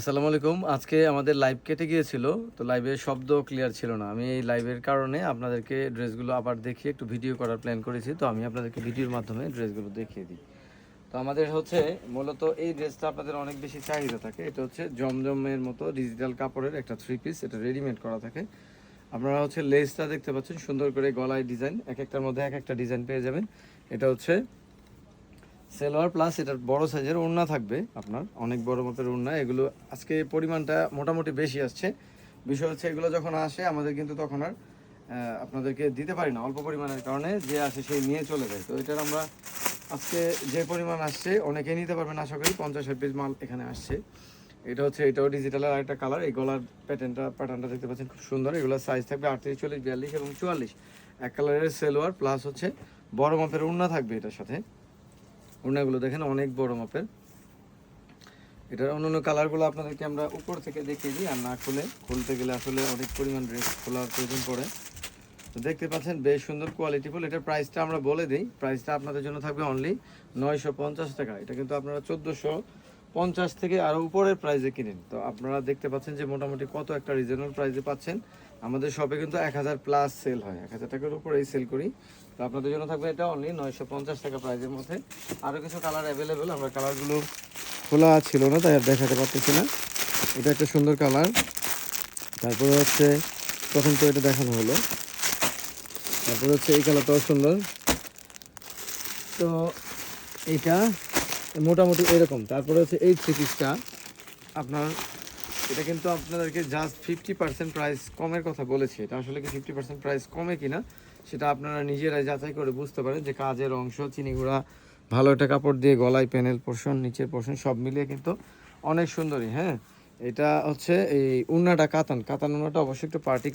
আসসালামু আলাইকুম। আজকে আমাদের লাইভ কেটে গিয়েছিল, তো লাইভের শব্দ ক্লিয়ার ছিল না। আমি এই লাইভের কারণে আপনাদেরকে ড্রেসগুলো আবার দেখিয়ে একটু ভিডিও করার প্ল্যান করেছি, তো আমি আপনাদেরকে ভিডিওর মাধ্যমে ড্রেসগুলো দেখিয়ে দিই। তো আমাদের হচ্ছে মূলত এই ড্রেসটা আপনাদের অনেক বেশি চাহিদা থাকে। এটা হচ্ছে জমজমের মতো ডিজিটাল কাপড়ের একটা থ্রি পিস এটা রেডিমেড করা থাকে। আপনারা হচ্ছে লেসটা দেখতে পাচ্ছেন, সুন্দর করে গলায় ডিজাইন এক একটার মধ্যে এক একটা ডিজাইন পেয়ে যাবেন। এটা হচ্ছে সেলোয়ার প্লাস এটার বড় সাইজের ওড়না থাকবে আপনার, অনেক বড় মাপের ওড়না। এগুলো আজকে পরিমাণটা মোটামুটি বেশি আসছে। বিষয় হচ্ছে এগুলো যখন আসে, আমাদের কিন্তু তখন আর আপনাদেরকে দিতে পারি না, অল্প পরিমাণের কারণে যে আসে সেই নিয়ে চলে যায়। তো এটার আমরা আজকে যে পরিমাণ আসছে, অনেকেই নিতে পারবেন আশা করি, পঞ্চাশ পিস মাল এখানে আসছে। এটা হচ্ছে, এটাও ডিজিটালের আরেকটা কালার এই গলার প্যাটার্নটা প্যাটার্নটা দেখতে পাচ্ছেন খুব সুন্দর। এগুলোর সাইজ থাকবে আটত্রিশ, চল্লিশ, বিয়াল্লিশ এবং চুয়াল্লিশ। এক কালারের সেলোয়ার প্লাস হচ্ছে বড় মাপের ওড়না থাকবে এটার সাথে। ওড়নাগুলো দেখেন, অনেক বড় মাপের। এটার অন্যান্য কালারগুলো আপনাদেরকে আমরা উপর থেকে দেখিয়ে দিই, আর না খুলে। খুলতে গেলে আসলে অনেক পরিমাণ ড্রেস খোলার প্রয়োজন পড়ে। তো দেখতে পাচ্ছেন, বেশ সুন্দর কোয়ালিটিফুল এটার প্রাইসটা আমরা বলে দিই প্রাইসটা আপনাদের জন্য থাকবে অনলি নয়শো পঞ্চাশ টাকা। এটা কিন্তু আপনারা চোদ্দোশো পঞ্চাশ থেকে আরও উপরের প্রাইসে কিনেন। তো আপনারা দেখতে পাচ্ছেন যে মোটামুটি কত একটা রিজনেবল প্রাইসে পাচ্ছেন। আমাদের শপে কিন্তু এক হাজার প্লাস সেল হয়। এক হাজার টাকার উপরেই সেল করি। তো আপনাদের জন্য থাকবে এটা অনলি নয়শো পঞ্চাশ টাকা প্রাইজের মধ্যে। আরও কিছু কালার অ্যাভেলেবেল আমরা কালারগুলো খোলা ছিল না, তাই আর দেখাতে পারতেছি না। এটা একটা সুন্দর কালার তারপরে হচ্ছে, প্রথম তো এটা দেখানো হলো। তারপরে হচ্ছে এই কালারটাও সুন্দর। তো এইটা মোটামুটি এরকম। তারপরে হচ্ছে এই থ্রি পিসটা আপনার এটা কিন্তু আপনাদেরকে জাস্ট ফিফটি পার্সেন্ট প্রাইস কমের কথা বলেছি। এটা আসলে কি ফিফটি পার্সেন্ট প্রাইস কমে কিনা, সেটা আপনারা নিজেরাই যাচাই করে বুঝতে পারেন যে কাজের অংশ চিনিগুড়া ভালো একটা কাপড় দিয়ে গলায় প্যানেল পোর্শন নিচের পোর্শন সব মিলিয়ে কিন্তু অনেক সুন্দরী হ্যাঁ? এটা হচ্ছে এই উন্নাটা কাতান। কাতান উন্নাটা অবশ্যই একটু পার্টি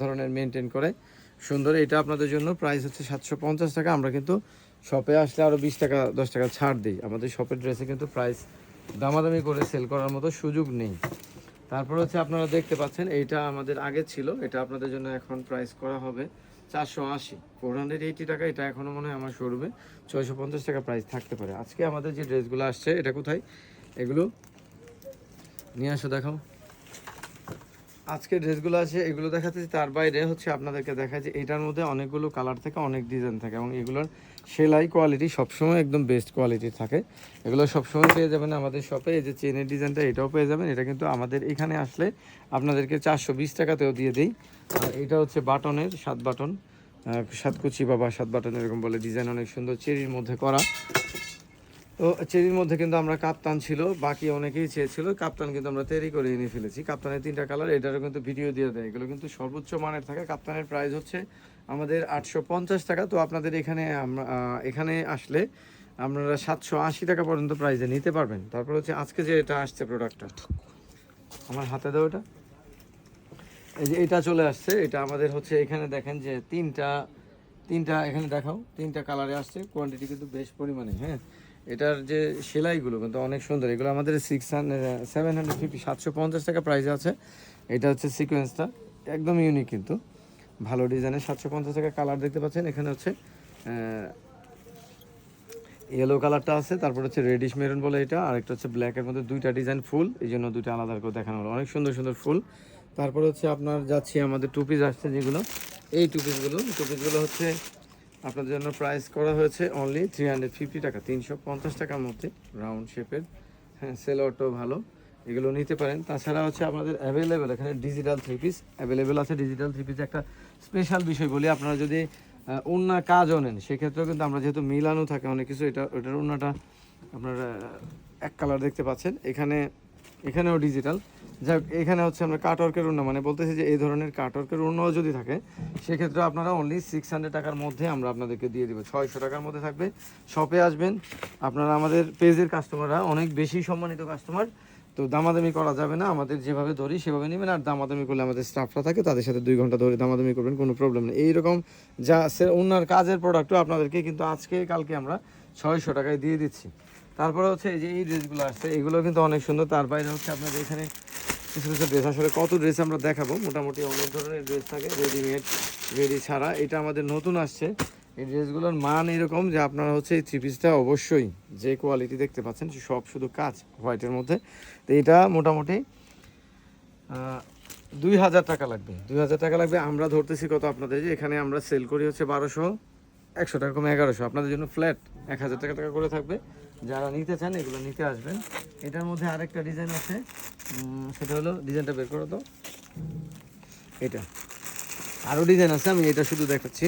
ধরনের মেনটেন করে। সুন্দর, এটা আপনাদের জন্য প্রাইস হচ্ছে সাতশো পঞ্চাশ টাকা। আমরা কিন্তু শপে আসলে আরও বিশ টাকা, দশ টাকা ছাড় দিই। আমাদের শপের ড্রেসে কিন্তু প্রাইস দামাদামি করে সেল করার মতো সুযোগ নেই। তারপর হচ্ছে আপনারা দেখতে পাচ্ছেন, এইটা আমাদের আগে ছিল, এটা আপনাদের জন্য এখন প্রাইস করা হবে চারশো আশি। ফোর এইটি টাকা, এটা এখনও মনে হয় আমার শোরুমে ছয়শো পঞ্চাশ টাকা প্রাইস থাকতে পারে। আজকে আমাদের যে ড্রেসগুলো আসছে, এটা কোথায়? এগুলো নিয়ে আসো, দেখাও। আজকে ড্রেসগুলো আছে, এগুলো দেখাতে তার বাইরে হচ্ছে আপনাদেরকে দেখা যে এটার মধ্যে অনেকগুলো কালার থাকে, অনেক ডিজাইন থাকে, এবং এগুলোর সেলাই কোয়ালিটি সবসময় একদম বেস্ট কোয়ালিটি থাকে। এগুলো সবসময় পেয়ে যাবেন আমাদের শপে এই যে চেনের ডিজাইনটা এটাও পেয়ে যাবেন। এটা কিন্তু আমাদের এখানে আসলে আপনাদেরকে চারশো বিশ টাকাতেও দিয়ে দিই। আর এটা হচ্ছে বাটনের, সাত বাটন। সাতকুচি বাবা সাত বাটন এরকম বলে ডিজাইন অনেক সুন্দর। চেরির মধ্যে করা। তো চেরির মধ্যে কিন্তু আমরা কাপ্তান ছিল, বাকি অনেকেই চেয়েছিল। কাপ্তান কিন্তু আমরা তৈরি করে এনে ফেলেছি। কাপ্তানের তিনটা কালার, এটারও কিন্তু ভিডিও দিয়ে দেয়। এগুলো কিন্তু সর্বোচ্চ মানের থাকে। কাপ্তানের প্রাইস হচ্ছে আমাদের আটশো পঞ্চাশ টাকা। তো আপনাদের এখানে আমরা এখানে আসলে আপনারা সাতশো আশি টাকা পর্যন্ত প্রাইসে নিতে পারবেন। তারপর হচ্ছে আজকে যে এটা আসছে প্রোডাক্টটা আমার হাতে দাও এটা। এই যে এটা চলে আসছে। এটা আমাদের হচ্ছে এখানে দেখেন যে তিনটা তিনটা এখানে দেখাও। তিনটা কালারে আসছে। কোয়ান্টিটি কিন্তু বেশ পরিমাণে হ্যাঁ? এটার যে সেলাইগুলো কিন্তু অনেক সুন্দর। এগুলো আমাদের six hundred seven hundred fifty সাতশো পঞ্চাশ টাকা প্রাইস আছে। এটা হচ্ছে সিকোয়েন্সটা একদম ইউনিক কিন্তু। ভালো ডিজাইনের সাতশো পঞ্চাশ টাকা কালার দেখতে পাচ্ছেন। এখানে হচ্ছে ইয়েলো কালারটা আছে, তারপর হচ্ছে রেডিশ মেরুন বলে এটা, আর একটা হচ্ছে ব্ল্যাকের মধ্যে দুইটা ডিজাইন ফুল, এই জন্য দুইটা আলাদা করে দেখানো হলো। অনেক সুন্দর সুন্দর ফুল। তারপর হচ্ছে আপনার যাচ্ছি, আমাদের টু পিস আসছে যেগুলো। এই টু পিসগুলো টু পিসগুলো হচ্ছে আপনাদের জন্য প্রাইস করা হয়েছে অনলি থ্রি হান্ড্রেড ফিফটি টাকা, তিনশো পঞ্চাশ টাকার মধ্যে রাউন্ড শেপের হ্যাঁ সেলোয়ারটাও ভালো, এগুলো নিতে পারেন। তাছাড়া হচ্ছে আমাদের অ্যাভেলেবেল এখানে ডিজিটাল থ্রি পিস অ্যাভেলেবেল আছে। ডিজিটাল থ্রি পিস একটা স্পেশাল বিষয় বলি, আপনারা যদি অন্য কাজও নেন, সেক্ষেত্রেও কিন্তু আমরা যেহেতু মিলানো থাকে অনেক কিছু, এটা, ওটার অন্যটা আপনারা এক কালার দেখতে পাচ্ছেন। এখানে এখানেও ডিজিটাল যাক, এখানে হচ্ছে আমরা কাটওয়ার্কের উন্না মানে বলতেছি যে এই ধরনের কাটওয়ার্কের উন্নাও যদি থাকে, সেক্ষেত্রে আপনারা অনলি সিক্স হান্ড্রেড টাকার মধ্যে আমরা আপনাদেরকে দিয়ে দেবো। ছয়শো টাকার মধ্যে থাকবে। শপে আসবেন। আপনারা আমাদের পেজের কাস্টমাররা অনেক বেশি সম্মানিত কাস্টমার তো দামাদামি করা যাবে না। আমাদের যেভাবে ধরি, সেভাবে নেবেন। আর দামাদামি করলে আমাদের স্টাফরা থাকে, তাদের সাথে দুই ঘণ্টা ধরে দামাদামি করবেন, কোনো প্রবলেম নেই। এইরকম যা ওনার কাজের প্রোডাক্টও আপনাদেরকে কিন্তু আজকে, কালকে আমরা ছয়শো টাকায় দিয়ে দিচ্ছি। তারপরে হচ্ছে এই যে এই ড্রেসগুলো আসছে, এগুলো কিন্তু অনেক সুন্দর। তার বাইরে হচ্ছে আপনাদের এখানে কিছু কিছু ড্রেস আসলে কত ড্রেস আমরা দেখাবো? মোটামুটি অনেক ধরনের ড্রেস থাকে রেডিমেড রেডি ছাড়া। এটা আমাদের নতুন আসছে। এই ড্রেসগুলোর মান এরকম যে আপনারা হচ্ছে এই থ্রি পিসটা অবশ্যই যে কোয়ালিটি দেখতে পাচ্ছেন, সব শুধু কাজ হোয়াইটের মধ্যে। তো এটা মোটামুটি দুই হাজার টাকা লাগবে। দুই হাজার টাকা লাগবে। আমরা ধরতেছি কত আপনাদের যে এখানে আমরা সেল করি হচ্ছে বারোশো, একশো টাকা কমে এগারোশো। আপনাদের জন্য ফ্ল্যাট এক হাজার টাকা টাকা করে থাকবে। যারা নিতে চান, এগুলো নিতে আসবেন। এটার মধ্যে আরেকটা ডিজাইন আছে। সেটা হলো ডিজাইনটা বের করো তো। এটা। আরও ডিজাইন আছে, আমি এটা শুধু দেখাচ্ছি।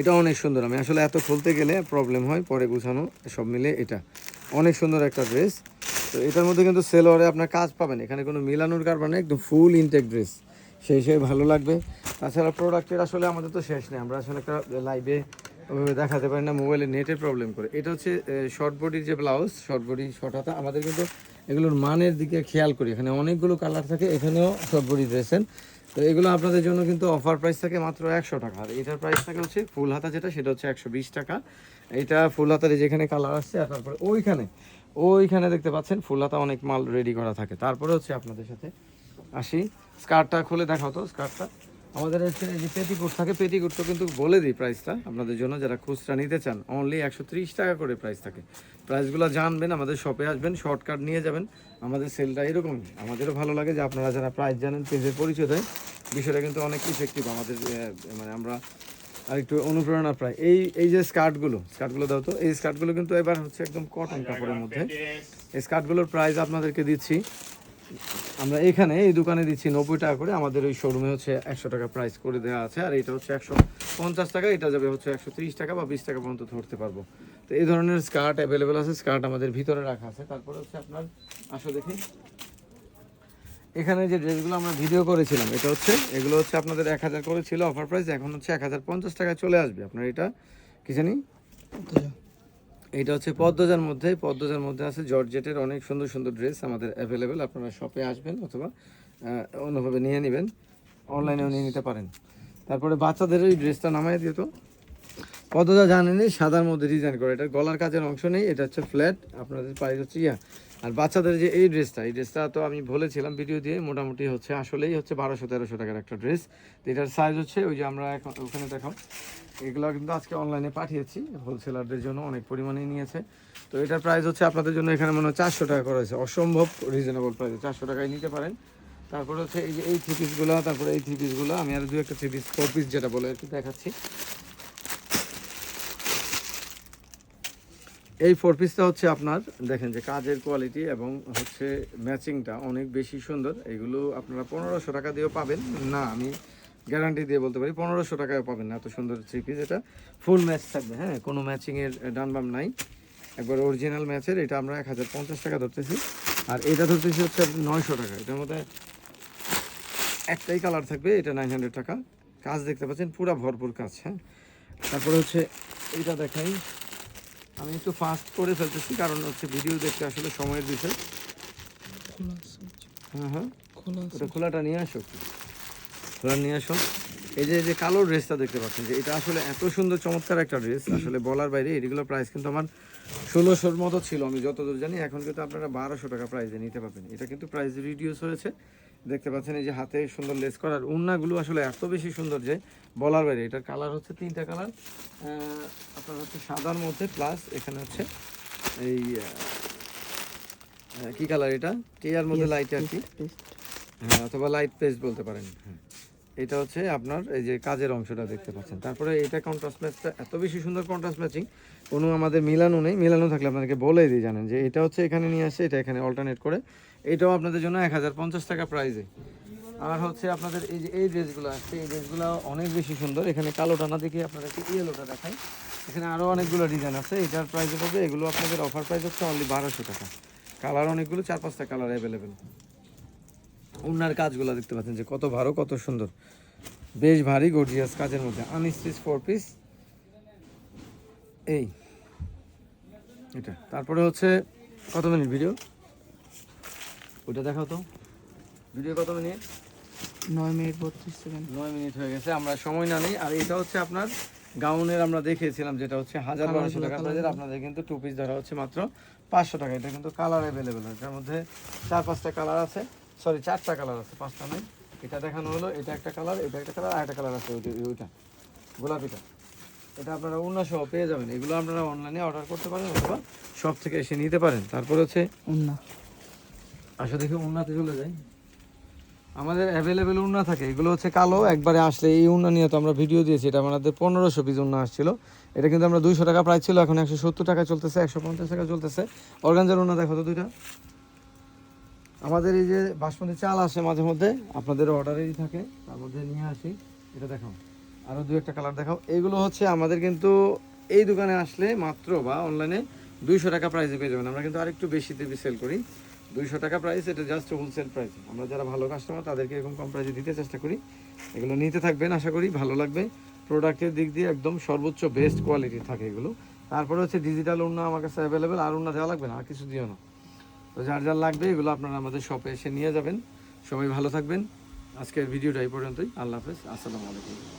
এটা অনেক সুন্দর। আমি আসলে এত খুলতে গেলে প্রবলেম হয়, পরে গুছানো, সব মিলে এটা। অনেক সুন্দর একটা ড্রেস তো এটার মধ্যে কিন্তু সেলোয়ারে আপনার কাজ পাবেন। এখানে কোনো মিলানোর কারণে একদম ফুল ইনটেক ড্রেস সেই হিসেবে ভালো লাগবে। তাছাড়া প্রোডাক্টের আসলে আমাদের তো শেষ নেই। আমরা আসলে একটা লাইভে ওইভাবে দেখাতে পারি না মোবাইলে নেটের প্রবলেম করে। এটা হচ্ছে শর্ট বডির যে ব্লাউজ শর্ট বডি শর্ট হাতা, আমাদের কিন্তু এগুলোর মানের দিকে খেয়াল করি। এখানে অনেকগুলো কালার থাকে, এখানেও শর্ট বডি ড্রেসের তো এগুলো আপনাদের জন্য কিন্তু অফার প্রাইস থাকে মাত্র একশো টাকা। আর এটার প্রাইস থাকে হচ্ছে ফুল হাতা যেটা, সেটা হচ্ছে একশো বিশ টাকা। এটা ফুল হাতারে যেখানে কালার আসছে, আর তারপরে ওইখানে ওইখানে দেখতে পাচ্ছেন ফুল হাতা অনেক মাল রেডি করা থাকে। তারপরে হচ্ছে আপনাদের সাথে আসি। স্কার্টটা খুলে দেখাও তো স্কার্টটা আমাদের যে পেটিকোট থাকে, পেটিকোট তো কিন্তু বলে দিই প্রাইসটা আপনাদের জন্য, যারা খুচরা নিতে চান অনলি একশো ত্রিশ টাকা করে প্রাইস থাকে। প্রাইসগুলো জানবেন, আমাদের শপে আসবেন শর্টকাট নিয়ে যাবেন, আমাদের সেলটা এরকমই আমাদেরও ভালো লাগে যে আপনারা যারা প্রাইস জানেন, পেজের পরিচয় দেয় বিষয়টা কিন্তু অনেক ইফেক্টিভ আমাদের মানে আমরা আর একটু অনুপ্রেরণা প্রায় এই এই যে স্কার্টগুলো স্কার্টগুলো দাও তো, এই স্কার্টগুলো কিন্তু এবার হচ্ছে একদম কটন কাপড়ের মধ্যে। এই স্কার্টগুলোর প্রাইস আপনাদেরকে দিচ্ছি আমরা এখানে এই দোকানে দিচ্ছি নব্বই টাকা করে। আমাদের ওই শোরুমে হচ্ছে একশো টাকা প্রাইস করে দেওয়া আছে। আর এটা হচ্ছে একশো পঞ্চাশ টাকা। এটা যাবে হচ্ছে একশো তিরিশ টাকা বা বিশ টাকা পর্যন্ত ধরতে পারব। তো এই ধরনের স্কার্ট অ্যাভেলেবেল আছে। স্কার্ট আমাদের ভিতরে রাখা আছে। তারপরে হচ্ছে আপনার, আসো দেখি। এখানে যে ড্রেসগুলো আমরা ভিডিও করেছিলাম, এটা হচ্ছে, এগুলো হচ্ছে আপনাদের এক হাজার করে ছিল অফার প্রাইস এখন হচ্ছে এক হাজার পঞ্চাশ টাকায় চলে আসবে। আপনার এটা, কি জানি? এটা হচ্ছে পদ্মজার মধ্যে পদ্মজার মধ্যে আছে জর্জেটের অনেক সুন্দর সুন্দর ড্রেস আমাদের অ্যাভেলেবেল আপনারা শপে আসবেন অথবা অন্যভাবে নিয়ে নেবেন অনলাইনেও নিয়ে নিতে পারেন। তারপরে বাচ্চাদের ওই ড্রেসটা নামাই দিত পদ্মজা জানেনি সাদার মধ্যে ডিজাইন করে, এটা গলার কাজের অংশ নেই, এটা হচ্ছে ফ্ল্যাট আপনাদের প্রাইস হচ্ছে ইয়া। আর বাচ্চাদের যে এই ড্রেসটা এই ড্রেসটা তো আমি বলেছিলাম ভিডিও দিয়ে, মোটামুটি হচ্ছে আসলেই হচ্ছে বারোশো তেরোশো টাকার একটা ড্রেস। এটার সাইজ হচ্ছে, ওই যে আমরা এখন, ওখানে দেখাও। এগুলো কিন্তু আজকে অনলাইনে পাঠিয়েছি। হোলসেলারদের জন্য অনেক পরিমাণে নিয়েছে। তো এটার প্রাইস হচ্ছে আপনাদের জন্য এখানে মনে হয় চারশো টাকা করা হয়েছে। অসম্ভব রিজনেবল প্রাইস চারশো টাকায় নিতে পারেন। তারপরে হচ্ছে এই যে এই থ্রি পিসগুলো তারপরে এই থ্রি পিসগুলো আমি আর দু একটা থ্রি পিস ফোর পিস যেটা বলে একটু দেখাচ্ছি। এই ফোর পিসটা হচ্ছে আপনার, দেখেন যে কাজের কোয়ালিটি এবং হচ্ছে ম্যাচিংটা অনেক বেশি সুন্দর। এগুলো আপনারা পনেরোশো টাকা দিয়েও পাবেন। না, আমি গ্যারান্টি দিয়ে বলতে পারি পনেরোশো টাকায় পাবেন না এত সুন্দর থ্রি পিস এটা ফুল ম্যাচ থাকবে হ্যাঁ কোনো ম্যাচিংয়ের ডান বাম নাই। একবার অরিজিনাল ম্যাচের এটা আমরা এক হাজার পঞ্চাশ টাকা ধরতেছি আর এটা ধরতেছি হচ্ছে নয়শো টাকা এটার মধ্যে একটাই কালার থাকবে এটা নাইন হান্ড্রেড টাকা। কাজ দেখতে পাচ্ছেন পুরো ভরপুর কাজ হ্যাঁ। তারপরে হচ্ছে এটা দেখাই আমি একটু ফাস্ট করে ফেলতেছি কারণ হচ্ছে ভিডিও দেখতে আসলে সময়ের বিষয়। হ্যাঁ হ্যাঁ। খোলাটা নিয়ে আসো। খোলা নিয়ে আসো। এই যে এই যে কালো ড্রেসটা দেখতে পাচ্ছেন যে এটা আসলে এত সুন্দর চমৎকার একটা ড্রেস আসলে বলার বাইরে এগুলো প্রাইস কিন্তু আমার ষোলোশোর মতো ছিল আমি যতদূর জানি। এখন কিন্তু আপনারা বারোশো টাকা প্রাইসে নিতে পারবেন। এটা কিন্তু প্রাইস রিডিউস হয়েছে। দেখতে পাচ্ছেন এই যে হাতে সুন্দর লেস করার উন্নাগুলো আসলে এত বেশি সুন্দর যে বলার বাইরে এটার কালার হচ্ছে তিনটা কালার আপনার হচ্ছে সাদার মধ্যে প্লাস এখানে হচ্ছে এই কি কালার এটা? টিয়ার মধ্যে লাইট আর কি? হ্যাঁ অথবা লাইট পেস্ট বলতে পারেন। হ্যাঁ। এটা হচ্ছে আপনার এই যে কাজের অংশটা দেখতে পাচ্ছেন। তারপরে এটা কন্ট্রাস্ট ম্যাচটা এত বেশি সুন্দর কন্ট্রাস্ট ম্যাচিং কোনো আমাদের মিলানো নেই। মিলানো থাকলে আপনাদেরকে বলে দিই, জানেন যে এটা হচ্ছে এখানে নিয়ে আসে, এটা এখানে অল্টারনেট করে। এটাও আপনাদের জন্য এক হাজার পঞ্চাশ টাকা প্রাইজে আর হচ্ছে আপনাদের এই যে, এই ড্রেসগুলো আসছে এই ড্রেসগুলো অনেক বেশি সুন্দর। এখানে কালোটা না দেখে আপনাদেরকে ইয়েলোটা দেখাই। এখানে আরও অনেকগুলো ডিজাইন আছে। এটার প্রাইস হবে এগুলো আপনাদের অফার প্রাইস হচ্ছে অনলি বারোশো টাকা। কালার অনেকগুলো, চার পাঁচটা কালার অ্যাভেলেবেল উন্নার কাজগুলো দেখতে পাচ্ছেন যে কত ভালো কত সুন্দর। বেশ ভারী গর্জিয়াস কাজের মধ্যে। আনস্টিচ ফোর পিস এই। এটা। তারপরে হচ্ছে কত মিনিট ভিডিও ওটা দেখাও তো। ভিডিও কত মিনিট? নয় মিনিট বত্রিশ সেকেন্ড। নয় মিনিট হয়ে গেছে আমরা সময় না নেই। আর এটা হচ্ছে আপনার গাউনের আমরা দেখিয়েছিলাম যেটা হচ্ছে হাজার বারোশো টাকা। প্রাইজের আপনাদের কিন্তু টু পিস ধরা হচ্ছে মাত্র পাঁচশো টাকা। এটা কিন্তু কালার অ্যাভেলেবেল এটার মধ্যে চার পাঁচটা কালার আছে। সরি চারটা কালার আছে পাঁচটা নাই। এটা দেখানো হলো এটা একটা কালার এটা একটা কালার আর একটা কালার আছে ওইটা ওইটা গোলাপিটা। এটা আপনারা উন্না সহ পেয়ে যাবেন। এগুলো আপনারা অনলাইনে অর্ডার করতে পারেন অথবা সব থেকে এসে নিতে পারেন। তারপর হচ্ছে উন্না। আসো দেখে উন্নাতে চলে যাই। আমাদের অ্যাভেলেবেল উন্না থাকে। এগুলো হচ্ছে কালো একবারে আসলে এই উন্না নিয়ে তো আমরা ভিডিও দিয়েছি। এটা আমাদের পনেরোশো পিস উন্না আসছিল। এটা কিন্তু আমরা দুইশো টাকা প্রাইস ছিল এখন একশো সত্তর টাকা চলতেছে একশো পঞ্চাশ টাকা চলতেছে। অর্গানজার উন্না দেখো তো দুইটা। আমাদের এই যে বাসমতি চাল আসে মাঝে মধ্যে, আপনাদের অর্ডারেই থাকে, তার মধ্যে নিয়ে আসি, এটা দেখাও। আরও দু একটা কালার দেখাও। এগুলো হচ্ছে আমাদের কিন্তু এই দোকানে আসলে মাত্র বা অনলাইনে দুইশো টাকা প্রাইসে পেয়ে যাবেন। আমরা কিন্তু আরেকটু বেশি বেশিতে সেল করি। দুইশো টাকা প্রাইস এটা জাস্ট হোলসেল প্রাইস আমরা যারা ভালো কাস্টমার তাদেরকে এরকম কম প্রাইসে দিতে চেষ্টা করি। এগুলো নিতে থাকবেন, আশা করি ভালো লাগবে। প্রোডাক্টের দিক দিয়ে একদম সর্বোচ্চ বেস্ট কোয়ালিটি থাকে এগুলো। তারপরে হচ্ছে ডিজিটাল উন্না আমার কাছে অ্যাভেলেবেল আর উন্না দেওয়া লাগবে না, আর কিছু দিও না। তো যার যার লাগবে, এগুলো আপনারা আমাদের শপে এসে নিয়ে যাবেন। সবাই ভালো থাকবেন। আজকের ভিডিওটা এই পর্যন্তই। আল্লাহ হাফেজ। আসসালামু আলাইকুম।